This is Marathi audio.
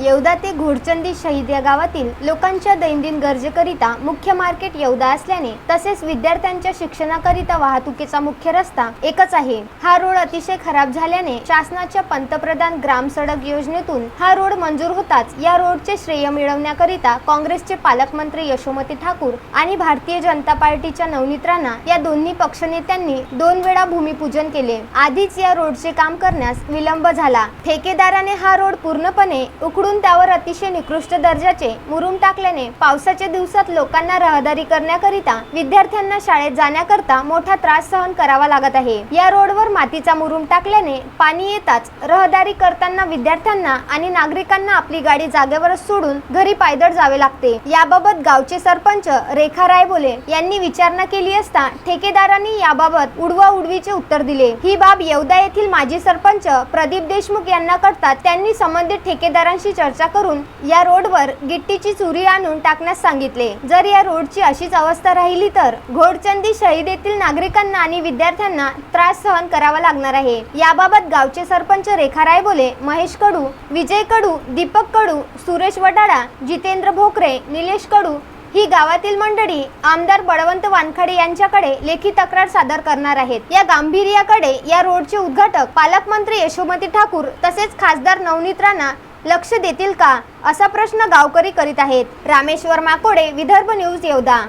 येवदा ते घोडचंदी शहीद या गावातील लोकांच्या दैनंदिन गरजेकरिता मुख्य मार्केट येवदा असल्याने तसेच विद्यार्थ्यांच्या शिक्षणाकरिता वाहतुकीचा मुख्य रस्ता एकच आहे. हा रोड अतिशय खराब झाल्याने शासनाच्या पंतप्रधान ग्राम सडक योजनेतून हा रोड मंजूर होताच या रोडचे श्रेय मिळवण्याकरिता काँग्रेसचे पालकमंत्री यशोमती ठाकूर आणि भारतीय जनता पार्टीच्या नवनीत राणा या दोन्ही पक्षनेत्यांनी दोन वेळा भूमिपूजन केले. आधीच या रोडचे काम करण्यास विलंब झाला. ठेकेदाराने हा रोड पूर्णपणे उकडून त्यावर अतिशय निकृष्ट दर्जाचे मुरुम टाकल्याने पावसाच्या दिवसात लोकांना रहदारी करण्याकरिता विद्यार्थ्यांना शाळेत जाण्याकरता मोठा त्रास सहन करावा लागत आहे. या रोडवर मातीचा मुरुम टाकल्याने पाणी येताच रहदारी करताना विद्यार्थ्यांना आणि नागरिकांना आपली गाडी जागेवरच सोडून घरी पायदळ जावे लागते. याबाबत गावचे सरपंच रेखा रायबोले यांनी विचारणा केली असता ठेकेदारांनी याबाबत उडवा उडवीचे उत्तर दिले. ही बाब येवदा येथील माजी सरपंच प्रदीप देशमुख यांना करतात त्यांनी संबंधित ठेकेदारांशी चर्चा करून या रोडवर गिट्टीची चुरी आणून टाकण्यास सांगितले. जर या रोडची अशीच अवस्था राहिली तर घोडचंदी शहीद येथील नागरिकांना आणि विद्यार्थ्यांना त्रास सहन करावा लागणार आहे. याबाबत गावचे सरपंच रेखा रायबोले महेश कडू विजय कडू दीपक कडू सुरेश वडाळा जितेंद्र भोकरे निलेश कडू ही गावातील मंडळी आमदार बळवंत वानखडे यांच्याकडे लेखी तक्रार सादर करणार आहेत. या गांभीर्याकडे या रोडचे उद्घाटक पालकमंत्री यशोमती ठाकूर तसेच खासदार नवनीत राणा लक्ष देतील का? असा प्रश्न गावकरी करीत आहेत. रामेश्वर माकोडे विदर्भ न्यूज येवदा.